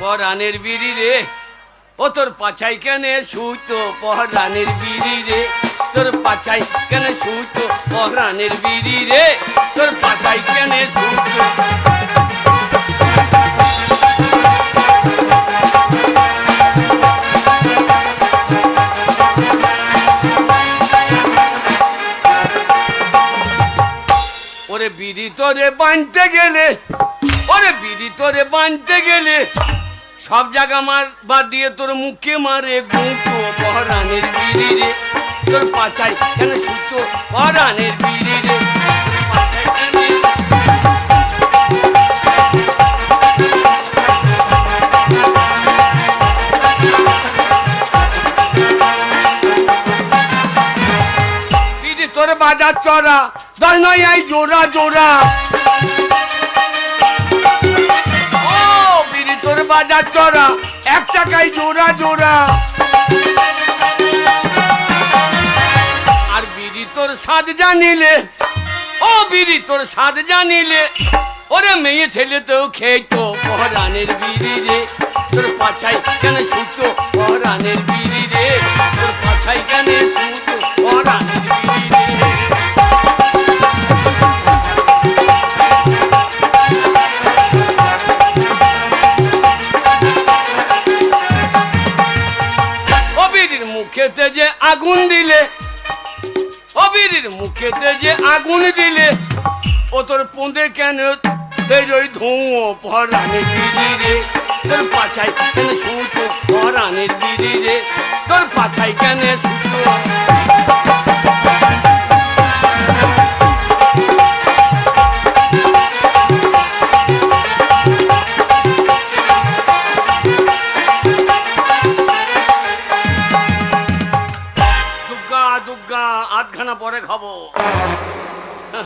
পরাণের বিড়ি রে। ও তোর পাছাই কেন সুতো পরাণের বিড়ি রে? তোর পাছাই কেন সুতো পরাণের বিড়ি রে? তোর পাছাই কেন সুতো ওরে বিড়ি তোরে বানতে গেলে, ওরে বিড়ি তোরে বানতে গেলে সব জায়গা মার বাদ দিয়ে তোর মুখে মারে গুঁটো পহরানের বিড়ি রে। তোর পাচাই কেন সুতো পহরানের বিড়ি রে। বাজার চড়া, দশ নয় জোড়া জোড়া। তোর বাজার চড়া, এক টাকায় জোড়া জোড়া। আর বিড়ি তোর স্বাদ জানিলে, ও বিড়ি তোর স্বাদ জানিলে, ওরে মেয়ে ছেলে তো খেতো পহরানের বিড়ি রে। তোর পাছাই কেন সুতো পহরানের বিড়ি রে? তোর পাছাই কেন সুতো মুখেতে যে আগুন দিলে, অবিরির মুখেতে যে আগুন দিলে, ও তোর পুঁদে কেন বেরোই ধুঁয়ো পরানের দিদি রে? তোর পাছাই কেন সুতো পরানের দিদি রে? তোর পাছাই কেন দুগ্গা আধখানা পরে খাব।